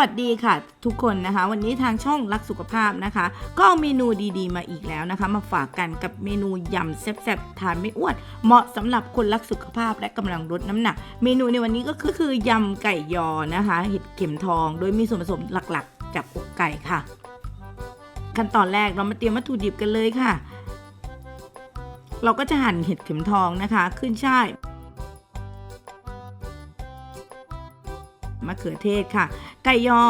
วัสดีค่ะทุกคนนะคะ วันนี้ทางช่องรักสุขภาพนะคะ ก็เอาเมนูดีๆ มาอีกแล้วนะคะ มาฝากกันกับเมนูยำแซ่บๆทานไม่อ้วน เหมาะสำหรับคนรักสุขภาพและกำลังลดน้ำหนัก เมนูในวันนี้ก็คือคือยำไก่ยอนะคะ เห็ดเข็มทอง โดยมีส่วนผสมหลักๆ จากอกไก่ค่ะ ขั้นตอนแรกเรามาเตรียมวัตถุดิบกันเลยค่ะ เราก็จะหั่นเห็ดเข็มทองนะคะ ขึ้นช่าย มะเขือเทศค่ะ ไก่ยอ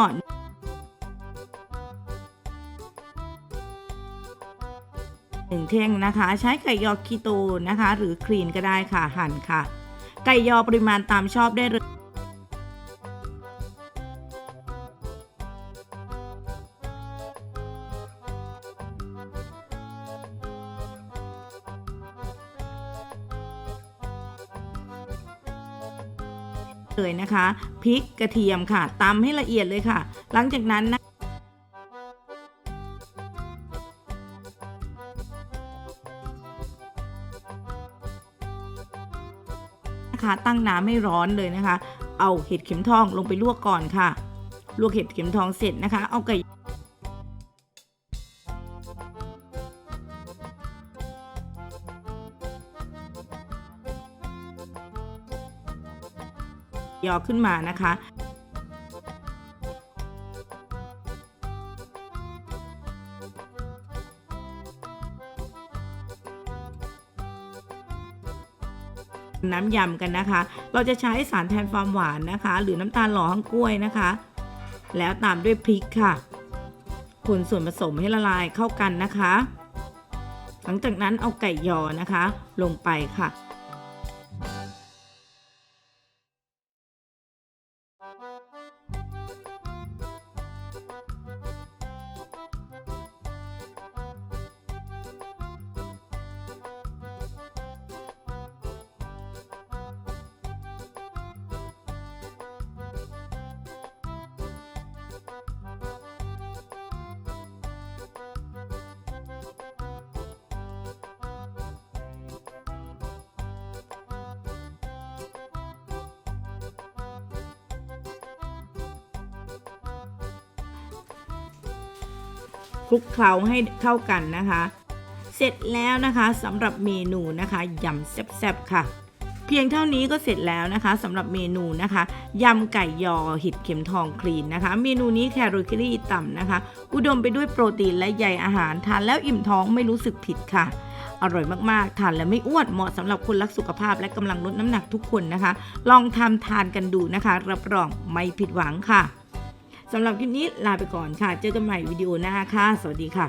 หนึ่งเท่งนะคะ ใช้ไก่ยอคีโตนะคะ หรือคลีนก็ได้ค่ะหั่นค่ะ ไก่ยอปริมาณตามชอบได้เลย เลยนะคะพริกกระเทียมค่ะตำให้ละเอียดเลยค่ะ หลังจากนั้นนะคะตั้งน้ำให้ร้อนเลยนะคะ เอาเห็ดเข็มทองลงไปลวกก่อนค่ะ ลวกเห็ดเข็มทองเสร็จนะคะ เอาไก่ ยอขึ้นมานะคะ น้ำยำกันนะคะ เราจะใช้สารแทนความหวานนะคะ หรือน้ำตาลหล่อข้างกล้วยนะคะ แล้วตามด้วยพริกค่ะคนส่วนผสมให้ละลายเข้ากันนะคะ หลังจากนั้นเอาไก่ยอนะคะ ลงไปค่ะ ค ลุกเคล้าให้เข้ากันนะคะ เสร็จแล้วนะคะสำหรับเมนูนะคะยำแซ่บๆค่ะ เพียงเท่านี้ก็เสร็จแล้วนะคะสำหรับเมนูนะคะยำไก่ยอห็ดเข็มทองคลีนนะคะ เมนูนี้แคลอรี่ต่ำนะคะ อุดมไปด้วยโปรตีนและใยอาหารทานแล้วอิ่มท้องไม่รู้สึกผิดค่ะอร่อยมากๆ ทานแล้วไม่อ้วน เหมาะสำหรับคนรักสุขภาพและกำลังลดน้ำหนักทุกคนนะคะ ลองทำทานกันดูนะคะ รับรองไม่ผิดหวังค่ะ สำหรับคลิปนี้ลาไปก่อนค่ะ เจอกันใหม่วิดีโอหน้าค่ะ สวัสดีค่ะ